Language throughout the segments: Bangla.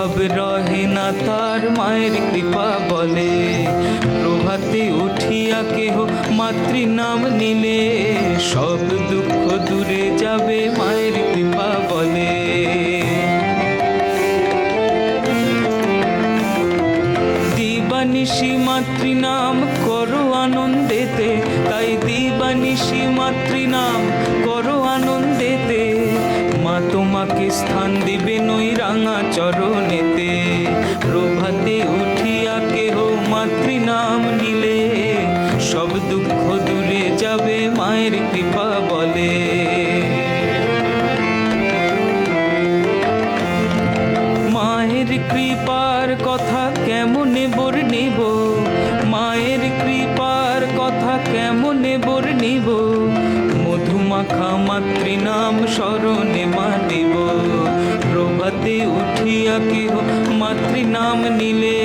অভাব রহে না তার মায়ের কৃপা বলে। প্রভাতে উঠিয়া কেহ মাতৃ নাম নিলে। সব দুঃখ দূরে যাবে মায়ের কৃপা বলে। দিবানিশি মাতৃ নাম করো আনন্দেতে। তাই দিবানিশি মাতৃ নাম করো আনন্দেতে। মা তোমাকে স্থান দিবে নই রাঙা চরণেতে কৃপার কথা কেমনে বর্ণিব মায়ের কৃপার কথা কেমনে বর্ণিব মধুমাখা মাতৃনাম স্মরণে মানিব। প্রভাতে উঠিয়া কেহ মাতৃনাম নিলে,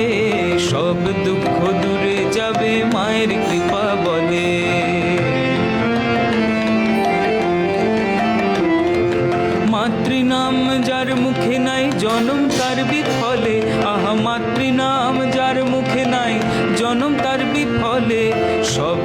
সব দুঃখ দূরে যাবে মায়ের কৃপা বলে। মাতৃনাম যার মুখে নাই জনম, তার বিফলে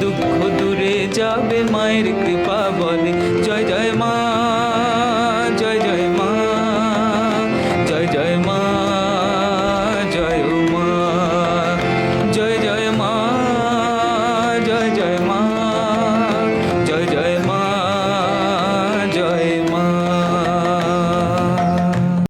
দুঃখ দূরে যাবে মায়ের কৃপা বলে। জয় জয়